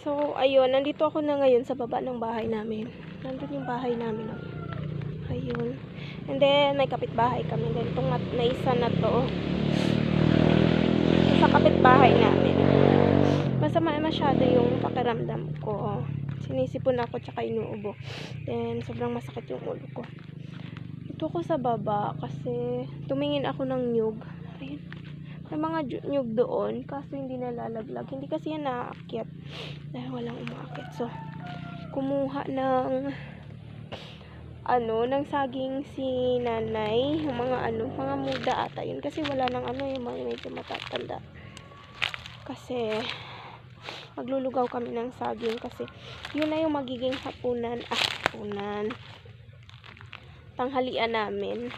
So, ayun, nandito ako na ngayon sa baba ng bahay namin. Nandun yung bahay namin. Oh. Ayun. And then, may kapitbahay kami. Then, itong na isa na to. Sa kapitbahay namin. Masama masyado yung pakiramdam ko. Sinisipon ako tsaka inuubo. Then, sobrang masakit yung ulo ko. Ito ako sa baba kasi tumingin ako ng nyug. Ayun. May mga nyug doon kaso hindi nalalaglag. Hindi kasi yan naaakyat dahil walang umaakit. So, kumuha ng ano, ng saging si nanay, yung mga ano, mga muda ata yun. Kasi wala nang ano, yung mga medyo matatanda. Kasi, maglulugaw kami ng saging kasi yun na yung magiging hapunan, ah, hapunan, tanghalian namin.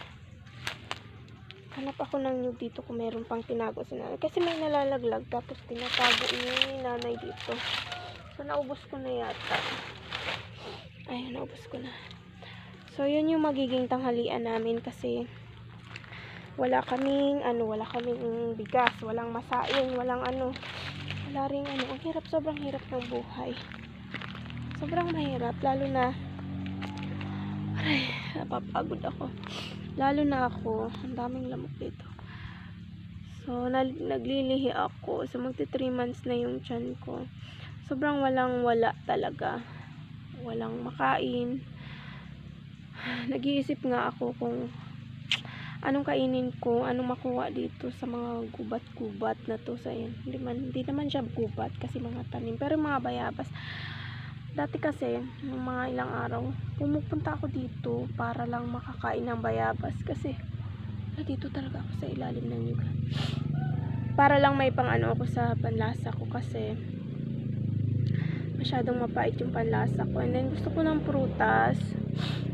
Hanap ako ng nyug dito kung meron pang tinago si nanay. Kasi may nalalaglag tapos tinatago ni nanay dito. So, naubos ko na yata. Ayun, naubos ko na. So, yun yung magiging tanghalian namin kasi wala kaming, ano, wala kaming bigas, walang masain, walang ano, wala ring ano, ang hirap, sobrang hirap ng buhay. Sobrang mahirap, lalo na, aray, napapagod ako. Lalo na ako, ang daming lamok dito. So, nag naglilihi ako. So, magti 3 months na yung tiyan ko. Sobrang walang wala talaga. Walang makain. Nag-iisip nga ako kung anong kainin ko, anong makuha dito sa mga gubat-gubat na to sa yan. Hindi, man, hindi naman siya gubat kasi mga tanim. Pero mga bayabas. Dati kasi, nung mga ilang araw, pumupunta ako dito para lang makakain ng bayabas kasi dito talaga ako sa ilalim ng nyug. Para lang may pang ano ako sa panlasa ko kasi masyadong mapait yung panlasa ko. And then gusto ko ng prutas.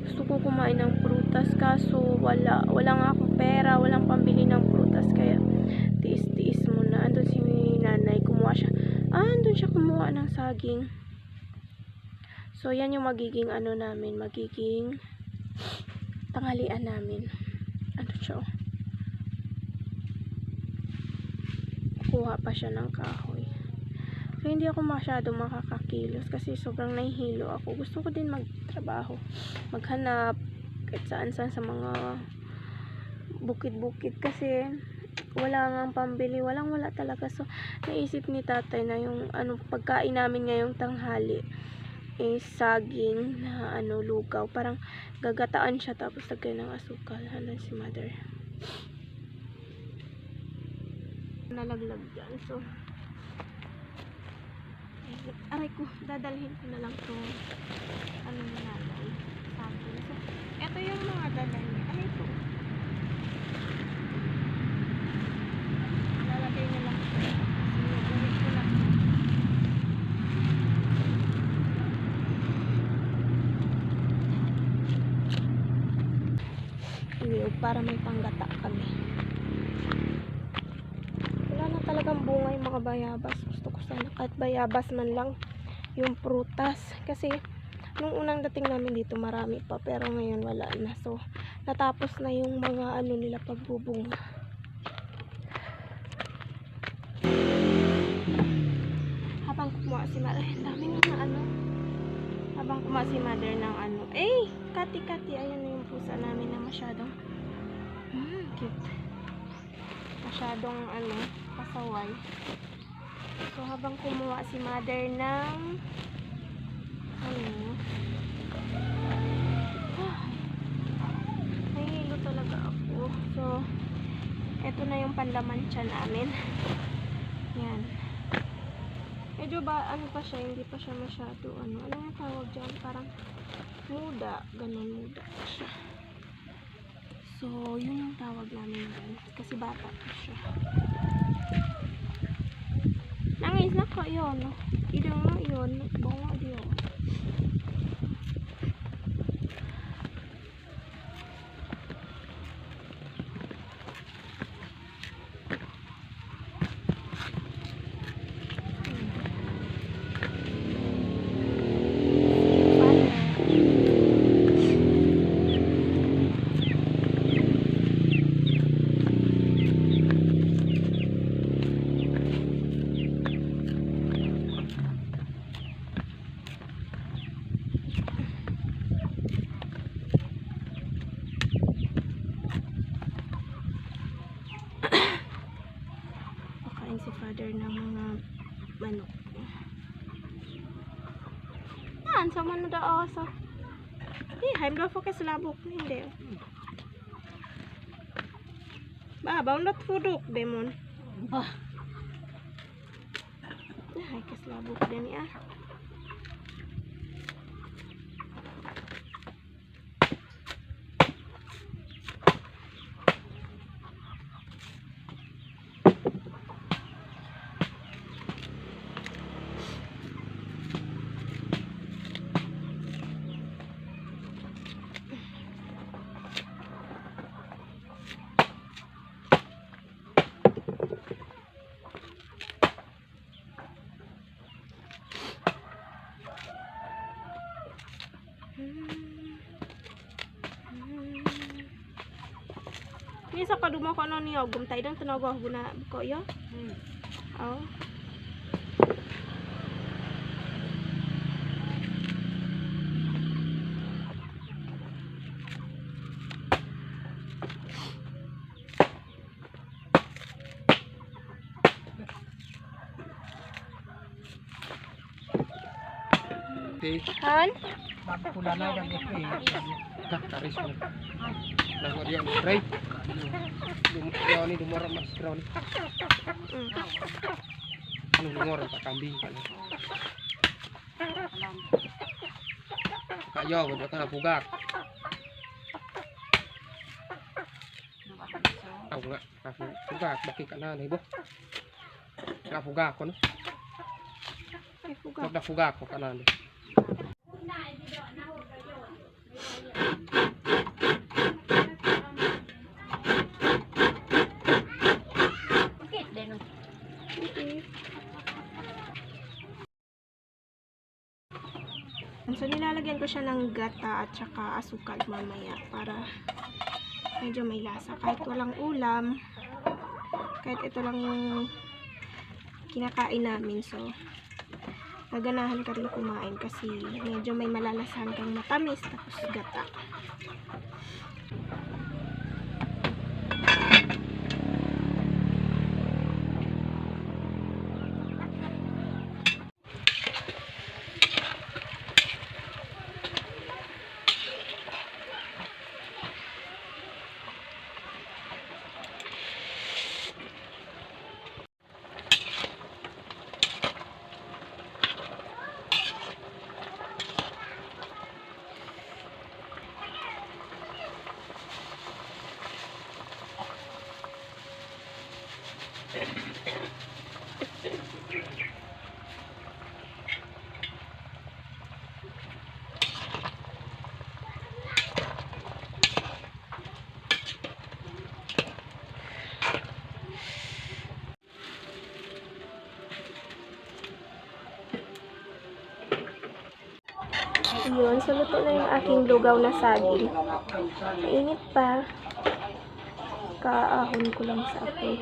Gusto ko kumain ng prutas kaso wala, wala nga akong pera, walang pambili ng prutas kaya tiis-tiis muna. Andun si nanay, kumuha siya. Ah, andun siya kumuha ng saging. So, yan yung magiging ano namin, magiging tanghalian namin. Ano siya? oh. Kuha pa siya ng kahoy. So, hindi ako masyado makakakilos kasi sobrang nahihilo ako. Gusto ko din magtrabaho, maghanap, kahit saan saan sa mga bukid-bukid kasi wala nga pambili, walang wala talaga. So, naisip ni tatay na yung ano, pagkain namin ngayong tanghali is saging na ano, lugaw. Parang gagataan siya tapos lagay ng asukal. Ano si mother. Nalaglag dyan. So, aray ko, dadalhin ko na lang to ano na nanay. Saging. So, eto yung mga dala niya. Ano ito? Lalagay na lang ko. Kasi uwi ko lang. Iyog para may panggata kami. Wala na talagang bunga yung mga bayabas. Gusto ko sana kahit bayabas man lang yung prutas. Kasi nung unang dating namin dito marami pa pero ngayon wala na. So natapos na yung mga ano nila pagbubunga. Habang kumuha si mother, ang daming mga ano. Habang kumuha si mother ng ano. Eh, kati-kati, ayun na yung pusa namin na masyadong hmm, cute. Masyadong ano, pasaway. So, habang kumuha si mother ng ano, ah, nahihilo talaga ako. So, eto na yung panlaman siya namin. Yan. Medyo ba, ano pa siya, hindi pa siya masyado, ano, ano yung tawag dyan? Parang muda, ganun muda siya. So, yun yung tawag namin dyan. Kasi bata pa siya. Nangis na ko yun. Idang na yun. lang si father ng mga manok. Yan sa mga daoso hindi heimlo focus labok hindi. Ba baunot fuduk demon ba. Ay, kaslabok din ya. Ni sa kadumo ko ano niyo, gumtay dang tunog ako na ko yo. Oh. Han? Pula na lang ito eh. Dah, taris mo. Nang dia ni try. Dia ni dumara mas ground. Mm. Ano dumara pa kambing pa. Kayo, wala ka na pugak. Ako nga, ako pugak, bakit ka na, ibo? Nga pugak ko, no? Ay, fuga. Huwag na pugak ko ka na. Bakit din? Okay. So, nilalagyan ko siya ng gata at saka asukal mamaya para medyo may lasa. Kahit walang ulam, kahit ito lang yung kinakain namin. So, naganahan ka rin kumain kasi medyo may malalasahan kang matamis tapos gata. yun, saluto na yung aking lugaw na saging. Mainit pa. Kaahon ko lang sa apoy.